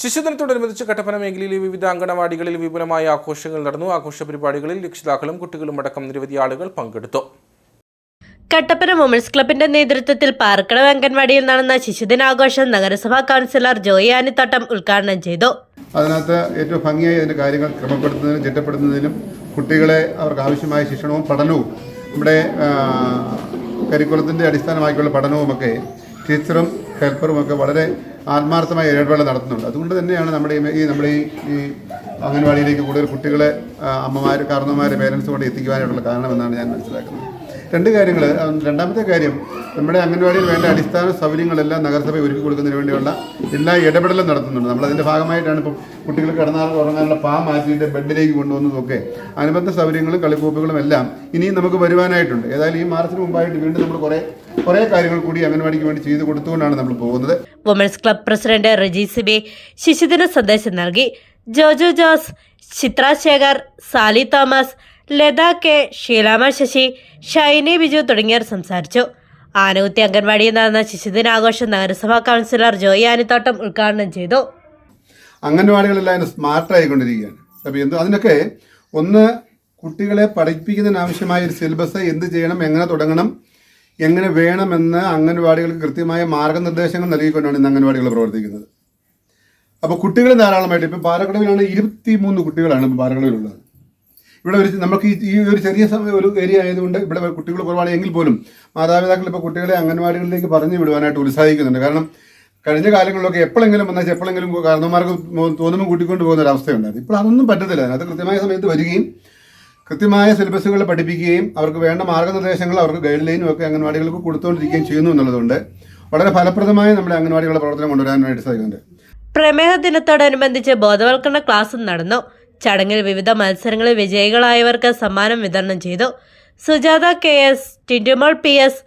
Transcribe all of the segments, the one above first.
ശിശുദിനത്തോടനുബന്ധിച്ച് കട്ടപ്പന മേഖലയിലെ വിവിധ അങ്കണവാടികളിൽ വിപുലമായ ആഘോഷങ്ങൾ നടന്നു. ആഘോഷ പരിപാടികളിൽ രക്ഷിതാക്കളും കുട്ടികളും അടക്കം നിരവധി ആളുകൾ പങ്കെടുത്തു. കട്ടപ്പന വുമൻസ് ക്ലബിന്റെ നേതൃത്വത്തിൽ പാർക്കട അംഗൻവാടിയിൽ നടന്ന ശിശുദിനാഘോഷം നഗരസഭാ കൗൺസിലർ ജോയി ആനിത്തോട്ടം ഉദ്ഘാടനം ചെയ്തു. അതിനകത്ത് ഏറ്റവും ഭംഗിയായി അതിന്റെ കാര്യങ്ങൾ ക്രമപ്പെടുത്തുന്നതിനും ചിട്ടപ്പെടുത്തുന്നതിനും കുട്ടികളെ അവർക്ക് ആവശ്യമായ ശിക്ഷണവും പഠനവും നമ്മുടെ കരിക്കുലത്തിന്റെ അടിസ്ഥാനമാക്കിയുള്ള പഠനവുമൊക്കെ ടീച്ചറും ഹെൽപ്പറും ഒക്കെ വളരെ ആത്മാർത്ഥമായ ഇടപെടൽ നടത്തുന്നുണ്ട്. അതുകൊണ്ട് തന്നെയാണ് നമ്മുടെ ഈ നമ്മുടെ ഈ ഈ അംഗൻവാടിയിലേക്ക് കൂടുതൽ കുട്ടികളെ അമ്മമാർ കാരണവന്മാർ പേരൻസ് കൊണ്ട് എത്തിക്കുവാനായിട്ടുള്ള കാരണമെന്നാണ് ഞാൻ മനസ്സിലാക്കുന്നത്. രണ്ട് കാര്യങ്ങൾ രണ്ടാമത്തെ കാര്യം നമ്മുടെ അംഗൻവാടിയിൽ വേണ്ട അടിസ്ഥാന സൗകര്യങ്ങളെല്ലാം നഗരസഭ ഒരുക്കി കൊടുക്കുന്നതിന് വേണ്ടിയുള്ള എല്ലാ ഇടപെടലും നടത്തുന്നുണ്ട്. നമ്മളതിന്റെ ഭാഗമായിട്ടാണ് ഇപ്പം കുട്ടികൾ കിടന്നാൽ ഉറങ്ങാനുള്ള പാ മാറ്റിയിട്ട് ബെഡിലേക്ക് കൊണ്ടുവന്നതൊക്കെ അനുബന്ധ സൗകര്യങ്ങളും കളിക്കൂപ്പുകളും എല്ലാം ഇനിയും നമുക്ക് വരുവാനായിട്ടുണ്ട്. ഏതായാലും ഈ മാർച്ചിന് മുമ്പായിട്ട് വീണ്ടും നമ്മൾ കുറേ കുറേ കാര്യങ്ങൾ കൂടി അംഗൻവാടിക്ക് വേണ്ടി ചെയ്തു കൊടുത്തുകൊണ്ടാണ് നമ്മൾ പോകുന്നത്. Women's club president Reji Sibi ശിശുദിന സന്ദേശം നൽകി. ജോജു ജോസ് ചിത്ര ശേഖർ സാലി തോമസ് ലത കെ ഷീലാമ ശശി ഷൈനി ബിജു തുടങ്ങിയവർ സംസാരിച്ചു. ആനകുത്തി അംഗൻവാടിയിൽ നടന്ന ശിശുദിനാഘോഷം നഗരസഭാ കൗൺസിലർ ജോയി ആനിത്തോട്ടം ഉദ്ഘാടനം ചെയ്തു. അംഗൻവാടികളെല്ലാം സ്മാർട്ടായിക്കൊണ്ടിരിക്കുകയാണ് അപ്പോൾ എന്ത് അതിനൊക്കെ ഒന്ന് കുട്ടികളെ പഠിപ്പിക്കുന്നതിനാവശ്യമായ ഒരു സിലബസ് എന്ത് ചെയ്യണം എങ്ങനെ തുടങ്ങണം എങ്ങനെ വേണമെന്ന് അംഗൻവാടികൾക്ക് കൃത്യമായ മാർഗനിർദ്ദേശങ്ങൾ നൽകിക്കൊണ്ടാണ് ഇന്ന് അംഗൻവാടികൾ പ്രവർത്തിക്കുന്നത്. അപ്പോൾ കുട്ടികൾ ധാരാളമായിട്ട് ഇപ്പം പാലക്കടവിലാണ് ഇരുപത്തി മൂന്ന് കുട്ടികളാണ് ഇപ്പം പാലക്കടവിലുള്ളത്. ഇവിടെ ഒരു നമുക്ക് ഈ- ഒരു ചെറിയ സമയം ഒരു ഏരിയ ആയതുകൊണ്ട് ഇവിടെ കുട്ടികൾ കുറവാണ് എങ്കിൽ പോലും മാതാപിതാക്കൾ ഇപ്പോൾ കുട്ടികളെ അംഗൻവാടികളിലേക്ക് പറഞ്ഞു വിടുവാനായിട്ട് ഉത്സാഹിക്കുന്നുണ്ട്. കാരണം കഴിഞ്ഞ കാലങ്ങളിലൊക്കെ എപ്പോഴെങ്കിലും വന്നാൽ എപ്പോഴെങ്കിലും കാരണവന്മാർക്ക് തോന്നുമ്പോൾ കൂട്ടിക്കൊണ്ട് പോകുന്ന ഒരു അവസ്ഥയുണ്ടായിരുന്നു ഇപ്പോൾ അതൊന്നും പറ്റത്തില്ല. അത് കൃത്യമായ സമയത്ത് വരികയും കൃത്യമായ സിലബസുകൾ പഠിപ്പിക്കുകയും അവർക്ക് വേണ്ട മാർഗനിർദ്ദേശങ്ങൾ അവർക്ക് ഗൈഡ് ലൈനും ഒക്കെ അംഗൻവാടികൾക്ക് കൊടുത്തുകൊണ്ടിരിക്കുകയും ചെയ്യുന്നു എന്നുള്ളതുകൊണ്ട് വളരെ ഫലപ്രദമായ നമ്മുടെ അംഗൻവാടികളുടെ പ്രവർത്തനം കൊണ്ടുവരാനായിട്ട് സാധിക്കുന്നുണ്ട്. പ്രമേഹ ദിനത്തോടനുബന്ധിച്ച് ബോധവൽക്കരണ ക്ലാസും നടന്നു. ചടങ്ങിൽ വിവിധ മത്സരങ്ങളിൽ വിജയികളായവർക്ക് സമ്മാനം വിതരണം ചെയ്തു. Sujatha K S Tindumol P S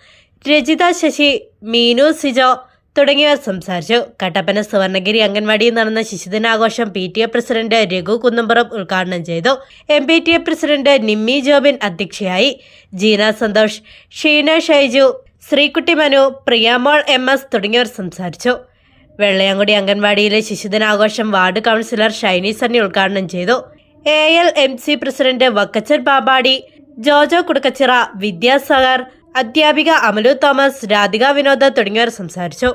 Rajitha Sasi Meenu Sijo തുടങ്ങിയവർ സംസാരിച്ചു. കട്ടപ്പന സുവർണഗിരി അംഗൻവാടിയിൽ നടന്ന ശിശുദിനാഘോഷം P T A president Raghu Kunnampuram ഉദ്ഘാടനം ചെയ്തു. M P T A president Nimmi Jobin അധ്യക്ഷയായി. ജീന സന്തോഷ് ഷീന ഷൈജു ശ്രീകുട്ടി മനു പ്രിയാമോൾ എം എസ് തുടങ്ങിയവർ സംസാരിച്ചു. വെള്ളയാങ്കുടി അംഗൻവാടിയിലെ ശിശുദിനാഘോഷം വാർഡ് കൗൺസിലർ ഷൈനി സണ്ണി ഉദ്ഘാടനം ചെയ്തു. A L M C president Vakkachan Babadi Jojo Kudukkachira Vidyasagar അധ്യാപിക അമലു തോമസ് രാധിക വിനോദ് തുടങ്ങിയവർ സംസാരിച്ചു.